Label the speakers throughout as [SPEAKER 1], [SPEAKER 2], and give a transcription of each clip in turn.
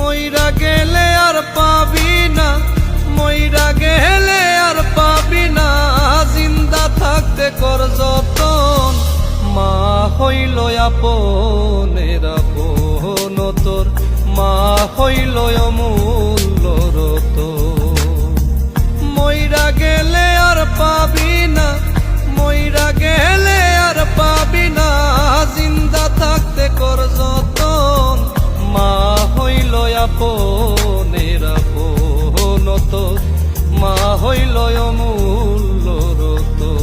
[SPEAKER 1] মইরা গেলে আর পাবি না, মইরা গেলে আর পাবি না। জিন্দা থাকতে কর যতন, মা হইল আপনের আপন তোর, মা হইল অমূল্য রতন। মইরা গেলে আর পাবি না, মইরা গেলে আর পাবি না। জিন্দা থাকতে কর যতন হইল অমূল্য রতন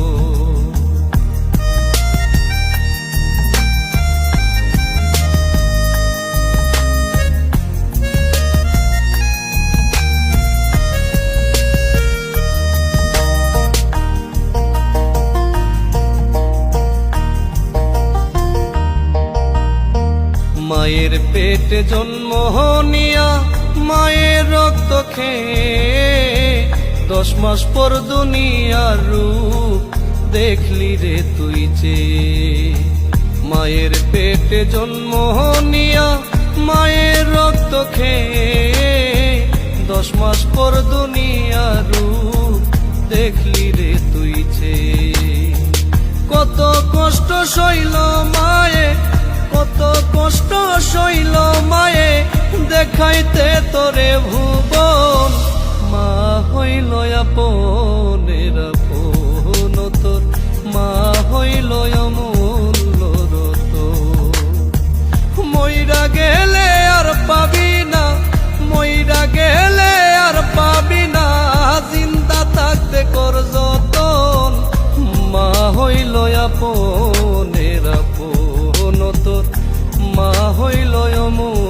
[SPEAKER 1] মায়ের পেটে জন্ম নিয়া মায়ের রক্ত খেয়ে দশ মাস পর দুনিয়ার রূপ দেখলি রে তুই যে। মায়ের পেটে জন্ম নিয়া মায়ের রক্ত খেয়ে দশ মাস পর দুনিয়ার রূপ দেখলি রে তুই যে। কত কষ্ট সইল মায়ে, কত কষ্ট সইল মায়ে, দেখাইতে তোরে ভুবন হইল আপনের আপন তোর, মা হইল অমূল্য মইরা গেলে আর পাবি না গেলে আর পাবি না, জিন্দা থাকতে কর যতন। মা হইল আপনের আপন তোর, মা হইল অমূল্য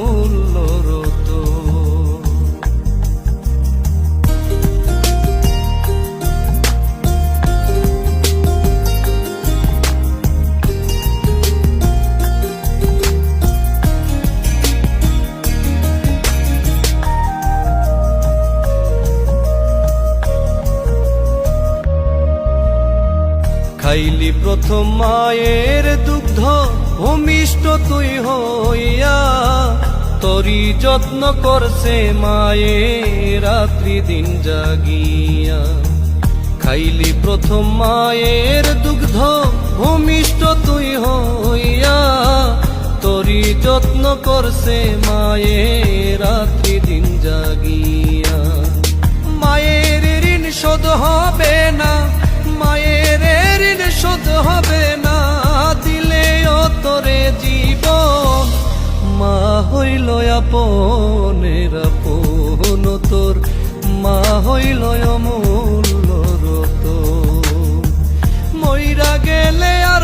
[SPEAKER 1] খাইলি প্রথম মায়ের দুগ্ধ, ভূমিষ্ঠ তুই হইয়া। তরি যত্ন করছে মায়ে, রাত্রি দিন জাগিয়া। খাইলি প্রথম মায়ের দুগ্ধ, ভূমিষ্ঠ তুই হইয়া। তরি যত্ন করছে মায়ে, রাত্রি দিন জাগিয়া। মায়ের ঋণ শোধ হবে হইল আপনের আপন তোর মা হইল অমূল্য রত মইরা গেলে আর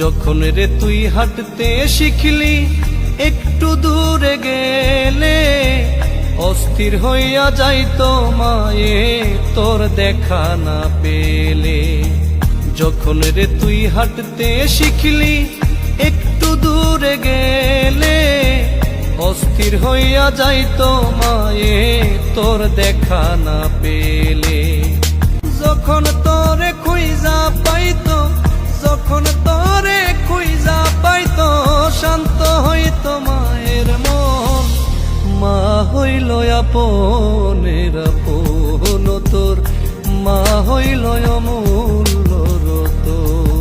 [SPEAKER 1] যখন রে তুই হাঁটতে শিখলি, একটু দূরে গেলে অস্থির হইয়া যাইতো মায়ে, তোর দেখা না পেলে। যখন রে তুই হাঁটতে শিখলি, একটু দূরে গেলে অস্থির হইয়া যাইতো মায়ে, তোর দেখা না পেলে। যখন তোরে খুইজা পাইতো যখন তরে খুইজা পাইতো, শান্ত হইতো মায়ের মন। মা হইল আপনের আপন তোর, মা হইল অমূল্য রতন।